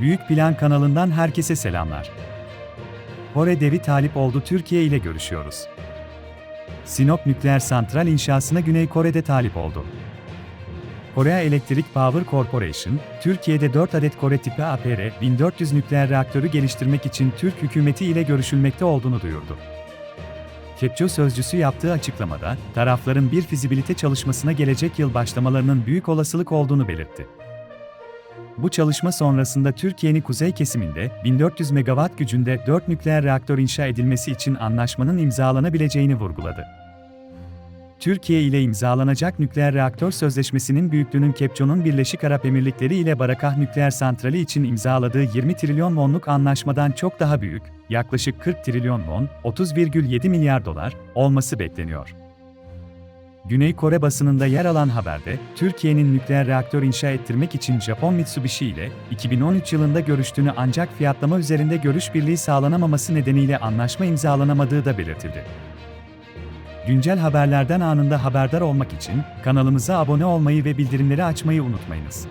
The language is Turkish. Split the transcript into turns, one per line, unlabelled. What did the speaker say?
Büyük Plan kanalından herkese selamlar. Kore devi talip oldu Türkiye ile görüşüyoruz. Sinop nükleer santral inşasına Güney Kore'de talip oldu. Korea Electric Power Corporation, Türkiye'de 4 adet Kore tipi APR 1400 nükleer reaktörü geliştirmek için Türk hükümeti ile görüşülmekte olduğunu duyurdu. Kepço sözcüsü yaptığı açıklamada, tarafların bir fizibilite çalışmasına gelecek yıl başlamalarının büyük olasılık olduğunu belirtti. Bu çalışma sonrasında Türkiye'nin kuzey kesiminde 1400 megawatt gücünde 4 nükleer reaktör inşa edilmesi için anlaşmanın imzalanabileceğini vurguladı. Türkiye ile imzalanacak nükleer reaktör sözleşmesinin büyüklüğünün Kepço'nun Birleşik Arap Emirlikleri ile Barakah Nükleer Santrali için imzaladığı 20 trilyon wonluk anlaşmadan çok daha büyük, yaklaşık 40 trilyon won, 30,7 milyar dolar olması bekleniyor. Güney Kore basınında yer alan haberde, Türkiye'nin nükleer reaktör inşa ettirmek için Japon Mitsubishi ile 2013 yılında görüştüğünü ancak fiyatlama üzerinde görüş birliği sağlanamaması nedeniyle anlaşma imzalanamadığı da belirtildi. Güncel haberlerden anında haberdar olmak için kanalımıza abone olmayı ve bildirimleri açmayı unutmayınız.